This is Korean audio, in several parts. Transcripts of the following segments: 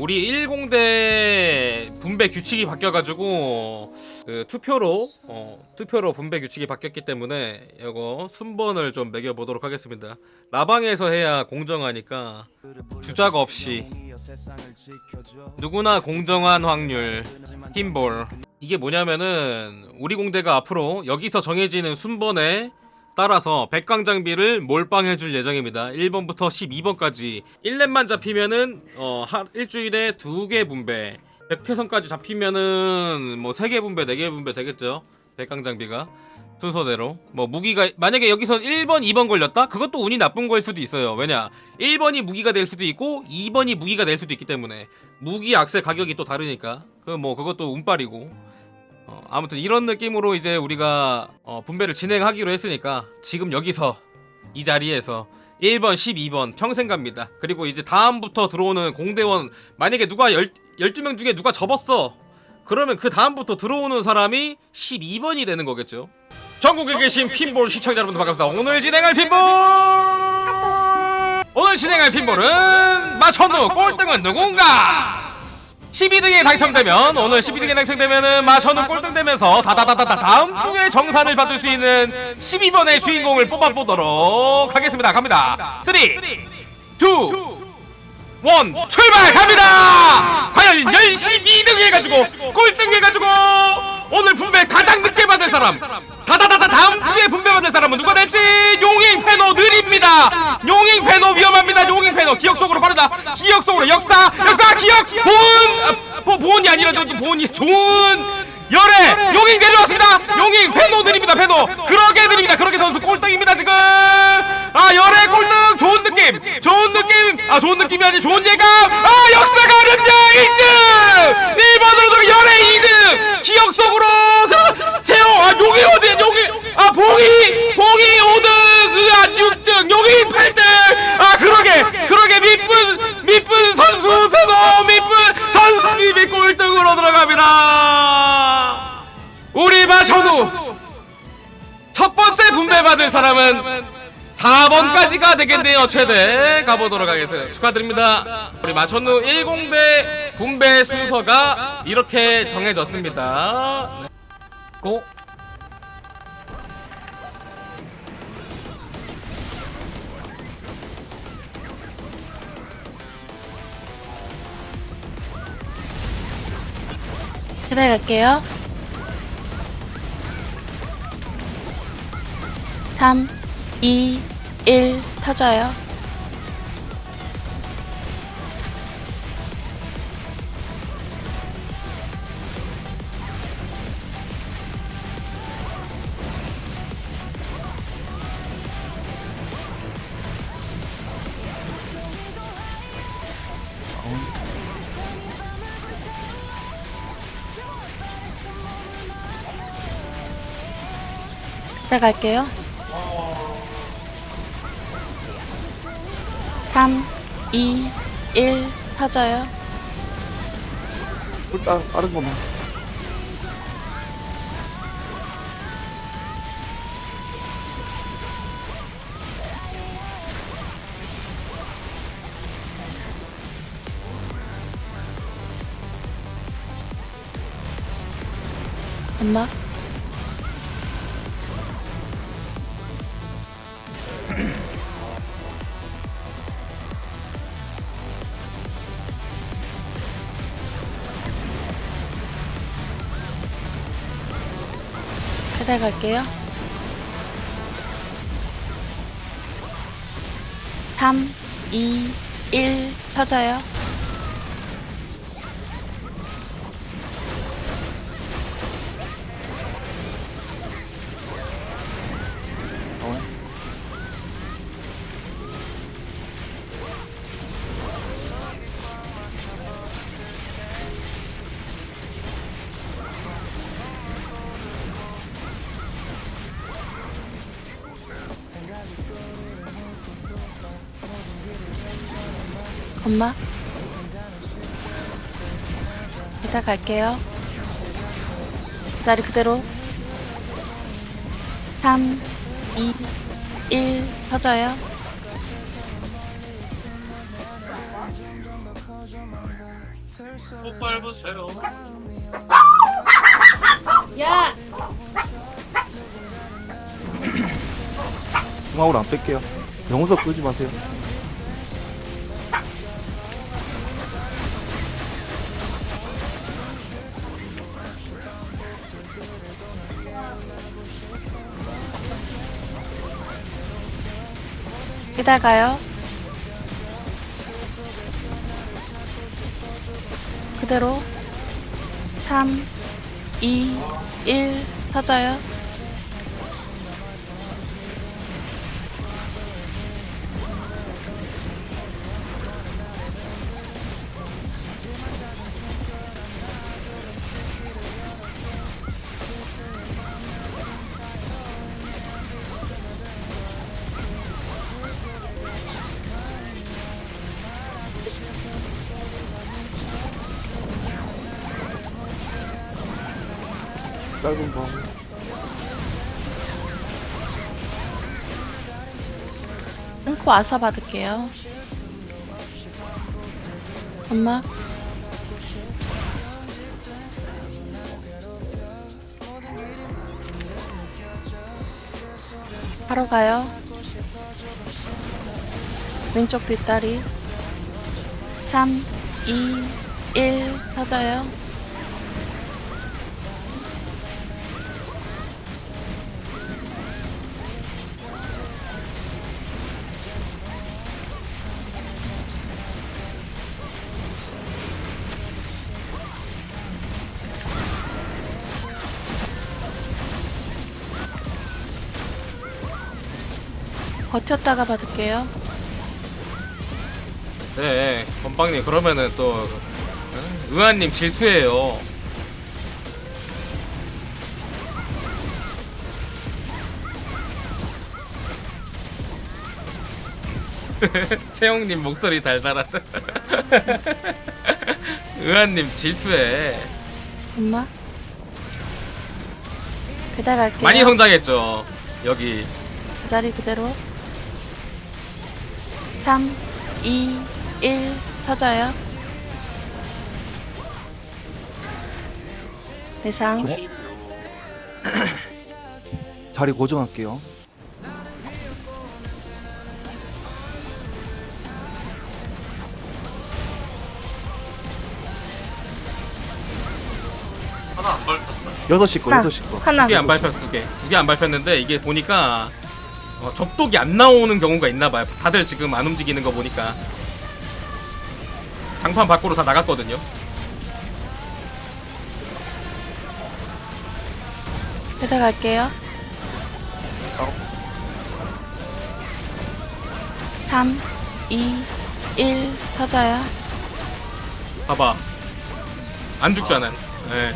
우리 10대 분배 규칙이 바뀌어가지고 그 투표로 어, 투표로 분배 규칙이 바뀌었기 때문에 이거 순번을 좀 매겨보도록 하겠습니다. 라방에서 해야 공정하니까 주작 없이 누구나 공정한 확률 힘볼 이게 뭐냐면은 우리 공대가 앞으로 여기서 정해지는 순번에 따라서 백강 장비를 몰빵해 줄 예정입니다. 1번부터 12번까지 1렙만 잡히면은 어 하, 일주일에 두개 분배. 백태선까지 잡히면은 뭐세개 분배, 네개 분배 되겠죠. 백강 장비가 순서대로 뭐 무기가 만약에 여기서 1번, 2번 걸렸다? 그것도 운이 나쁜 거일 수도 있어요. 왜냐? 1번이 무기가 될 수도 있고 2번이 무기가 될 수도 있기 때문에 무기 악세 가격이 또 다르니까 그 뭐 그것도 운빨이고 어, 아무튼 이런 느낌으로 이제 우리가 어, 분배를 진행하기로 했으니까 지금 여기서 이 자리에서 1번, 12번 평생 갑니다. 그리고 이제 다음부터 들어오는 공대원 만약에 누가 열, 12명 중에 누가 접었어. 그러면 그 다음부터 들어오는 사람이 12번이 되는 거겠죠. 전국에 계신 핀볼 시청자 여러분들 반갑습니다. 오늘 진행할 핀볼! 오늘 진행할 핀볼은 마천루 꼴등은 누군가? 12등에 당첨되면 오늘 12등에 당첨되면은 마천은 꼴등되면서 다다다다다 다음 주에 정산을 받을 수 있는 12번의 주인공을 뽑아보도록 하겠습니다. 갑니다. 3, 2, 1 출발 갑니다. 과연 열심히 2등 해가지고 꼴등 해가지고 오늘 분배 가장 늦게 받을 사람 다다다다 다음 주에 분배 받을 사람은 누가 될지 용잉 패노 느립니다. 용잉 패노 위험합니다. 용잉 패노 기억 속으로 빠르다. 기억 속으로 역사 역사 기억 본 아, 보, 보온이 아니라 저 보온이 좋은 열애 용잉 내려왔습니다. 용잉 패노 드립니다. 패노 그러게 드립니다. 그러게 선수 꼴등입니다 지금. 아 열애 꼴등 좋은 느낌 좋은 느낌 아 좋은 느낌이 아니 좋은 예감 아 역사가 아름다 1등 1번으로 들어 열애 2등 기억 속으로 재호 아 용이 어디야 용이 아 봉이 봉이 5등 으아 6등. 용이 8등. 아 그러게 그러게. 미쁜 미쁜 선수 패노 미쁜 선수님이 꼴등으로 들어갑니다. 우리 마천우. 첫 번째 분배 받을 사람은 4번까지가 되겠네요 최대. 가보도록 하겠습니다. 축하드립니다. 우리 마천루 10대 분배 순서가 이렇게 정해졌습니다 네. 고 기다려 갈게요. 3, 2, 1 터져요. 기다려 갈게요. 3, 2, 1 터져요. 일단 빠른 거만. 엄마. 기다려 갈게요. 3, 2, 1 터져요. 엄마. 이따 갈게요. 자리 그대로. 3, 2, 1 터져요. 야! 중앙으로 안 뺄게요. 영웅석 쓰지 마세요. 기다가요. 그대로 3, 2, 1 터져요. 짧은 거. 끊고 와서 받을게요. 엄마. 바로 가요. 왼쪽 뒷다리. 3, 2, 1 터져요. 버텼다가 받을게요. 네 건빵님 그러면은 또 응? 의아님 질투예요 채영님 목소리 달달하다 의아님 질투해 엄마. 그다 갈게요. 많이 성장했죠 여기 그 자리 그대로 3, 2, 1 터져요 대상 네. 자리 고정할게요. 여섯 시 거, 하나. 여섯 시 거. 하나 두개 안 밟혔어 두개 두개안 밟혔는데 이게 보니까 어, 접독이 안 나오는 경우가 있나봐요. 다들 지금 안 움직이는 거 보니까. 장판 밖으로 다 나갔거든요. 그다 갈게요. 어. 3, 2, 1 터져요. 봐봐. 안 죽잖아. 예.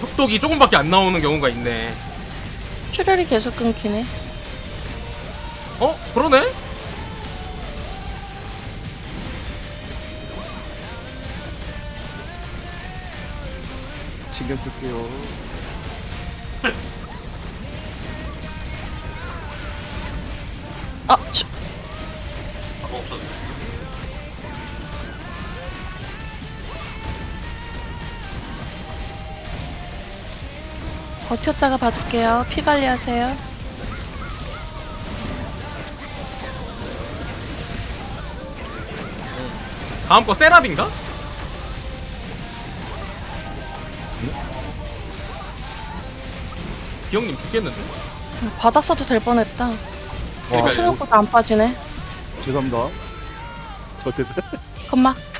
협독이 조금밖에 안 나오는 경우가 있네 출혈이 계속 끊기네 어? 그러네? 신경 쓸게요. 버텼다가 받을게요 피 관리하세요 다음 거 세랍인가? 기영님 죽겠는데? 받았어도 될 뻔했다 와, 그러니까요. 생각보다 안 빠지네 죄송합니다. 저한테 컴마 죄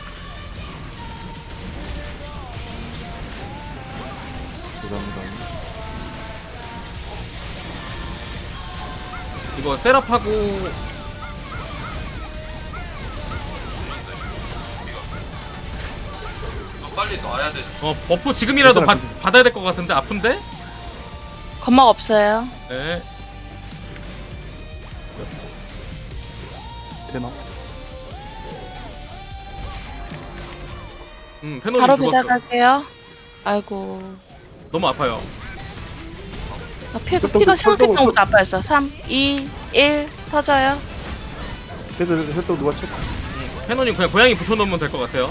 이거 세랍하고. 빨리 놔야 돼. 어 버프 지금이라도 받, 받아야 될 것 같은데 아픈데? 겁막 없어요. 네. 되나? 음, 페노님 바로 죽었어. 배달갈게요. 아이고. 너무 아파요. 아, 피, 피가 생각했던 쏠- 것보다 아파했어 3, 2, 1 터져요 그래서 혈떡 누가 쳤? 캐논이 그냥 고양이 붙여놓으면 될 것 같아요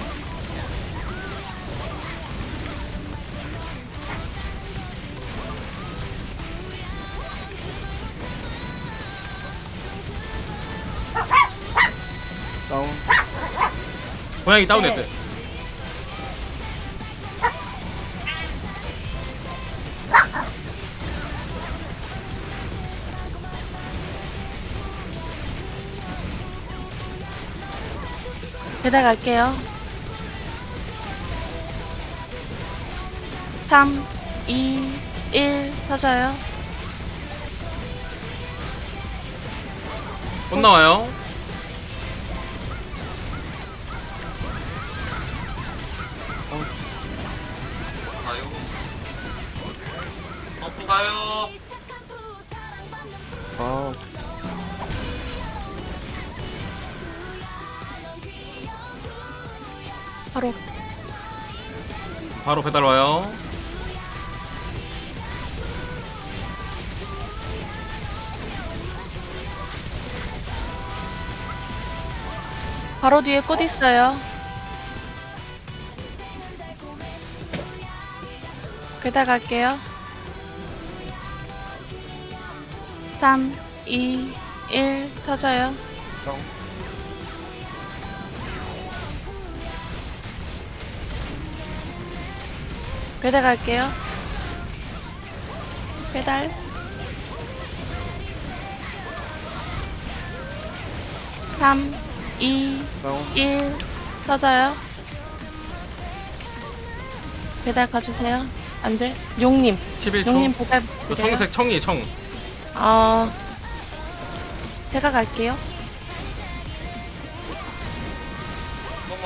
다운. 고양이 다운했대 배달 갈게요. 3, 2, 1 터져요. 곧 나와요 가요. 버프 가요. 아, 바로 바로 배달 와요 바로 뒤에 꽃 있어요. 배달 갈게요. 3, 2, 1 터져요. 다 배달 갈게요. 배달. 삼, 이, 다운. 일 터져요. 배달 가주세요. 안 돼? 용님. 11초 용님 배달. 그 드려요. 청색 청이 청 어, 제가 갈게요.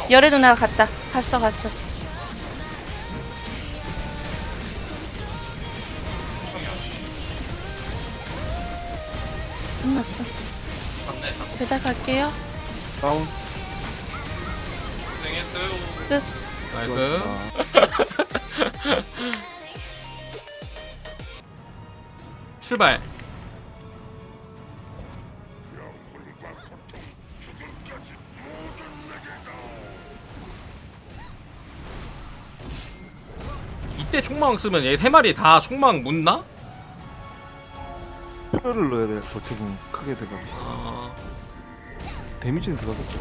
열애 누나가 갔다. 갔어, 갔어. 끝났어. 배달 갈게요. 다운. 고생했어요. 끝. 나이스. 출발 이때 총망 쓰면 얘 세 마리 다 총망 묻나? 표를 넣어야 돼. 버티면 크게 되가. 아, 데미지는 들어갔죠.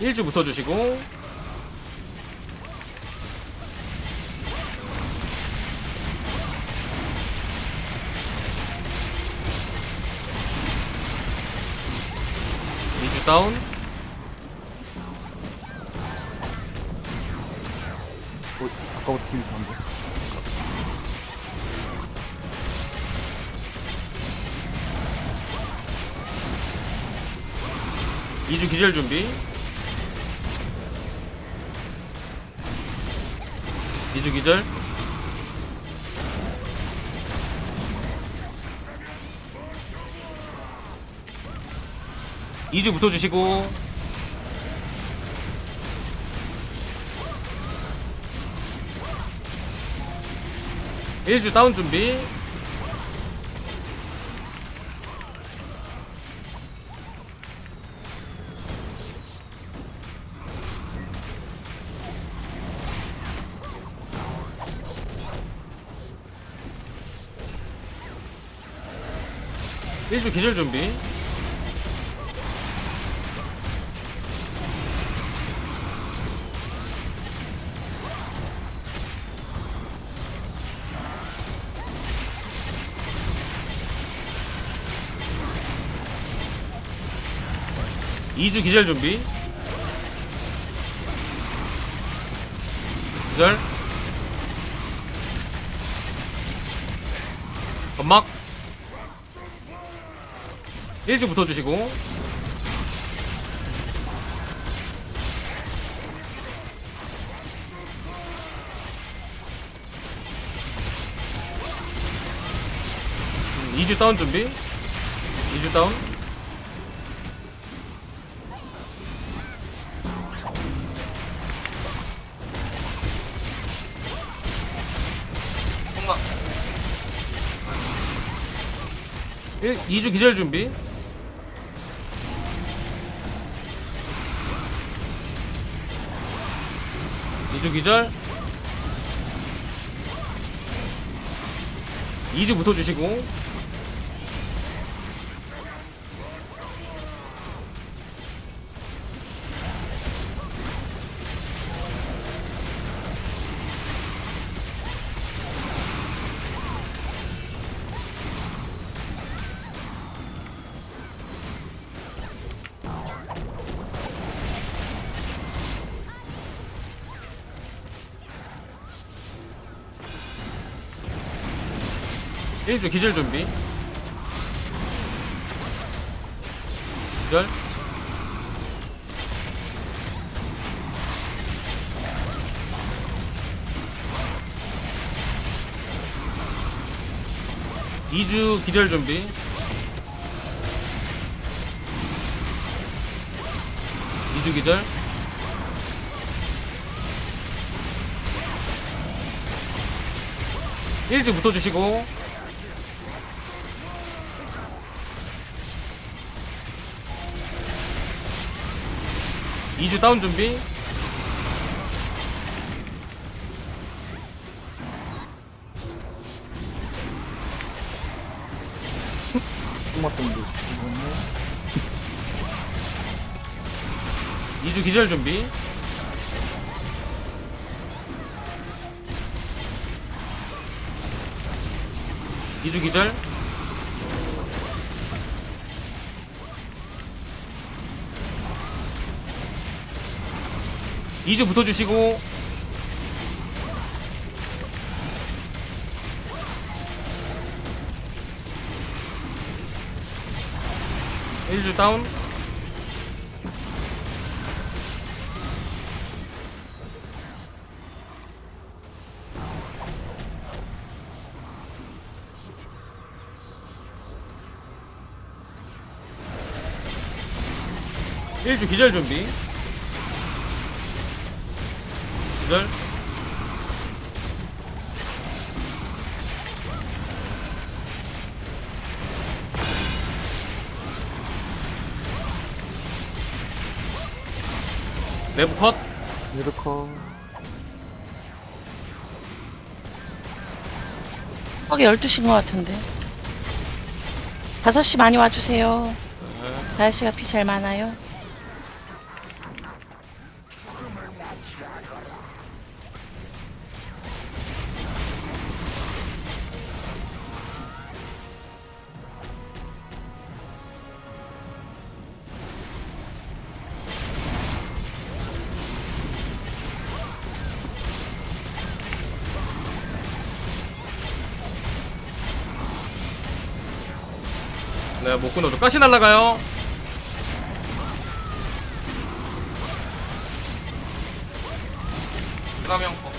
1주 붙어주시고 다운 어, 아까부터 팀이 안 됐어. 이주 기절 준비. 이주 기절. 이주 붙어주시고. 일주 다운 준비 일주 기절 준비. 이주 기절 준비. 기절. 건막 1주 붙어주시고. 음, 2주 다운 준비. 2주 다운. 총각. 1, 2주 기절 준비 2주 기절. 2주 붙어주시고 일주 기절 준비. 기절. 이주 기절 준비. 이주 기절. 일주 붙어주시고 이주 다운 준비. 똥맛선도 이주 기절 준비. 이주 기절 이주 붙어주시고. 일주 다운. 일주 기절 준비 기절 내부 컷. 이렇게 거기 12시인 것 같은데. 5시 많이 와주세요. 5시가 피 제일 많아요 네, 못 끊어줘. 가시 날라가요. 거.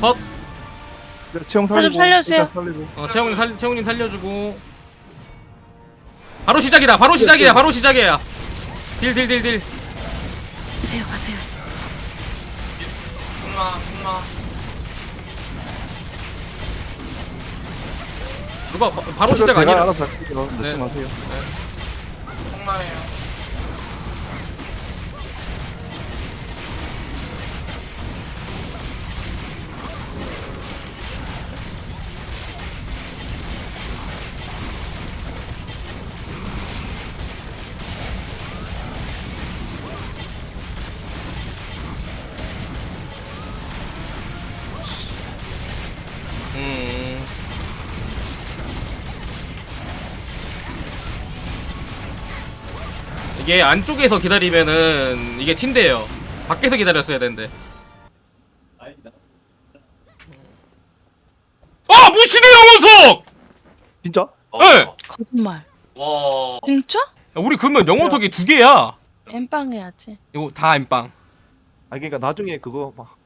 컷. 네, 채용 좀 살리고 살려주세요. 일단 살리고 어, 채용님 살, 채용님 살려주고. 바로 시작이다. 바로 시작이야. 바로 시작이야. 딜, 딜, 딜, 딜. 가세요 가세요 승마, 승마. 누가 바, 바로 시작 제가 아니라. 알아서 할게요 넣지 네. 마세요 승마예요. 이게 안쪽에서 기다리면은 이게 튄대요. 밖에서 기다렸어야 되는데. 아 무시대 영혼석! 진짜? 어, 네. 거짓말 와. 진짜? 야, 우리 그러면 영혼석이 두 개야. 엠빵 해야지 이거 다 안방. 아 그러니까 나중에 그거 막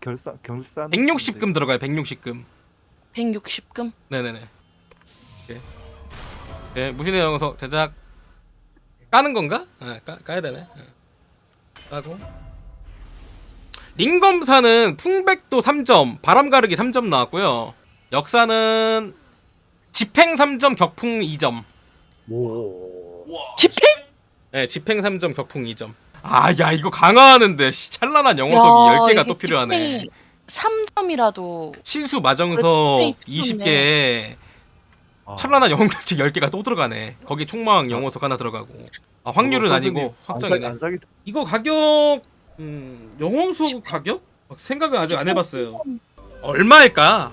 결산 결산 160금 들어가요. 160금. 160금 네네네. 오케이. 네, 무신의 영석 제작 까는 건가? 네, 까, 까야 되네. 네. 까고. 링검사는 풍백도 3점, 바람 가르기 3점 나왔고요. 역사는 집행 3점, 격풍 2점. 오 집행? 네, 집행 3점, 격풍 2점. 아 야 이거 강화하는데 씨, 찬란한 영호석이 10개가 또 필요하네 3점이라도 신수 마정석 그렇지, 20개 아, 찬란한 영웅격치 10개가 또 들어가네. 거기 총망 영호석 하나 들어가고. 아 확률은 그거 아니고 확정이네. 안 사- 안 사기. 이거 가격 음 영웅석 가격? 생각은 아직 안 해봤어요. 얼마일까?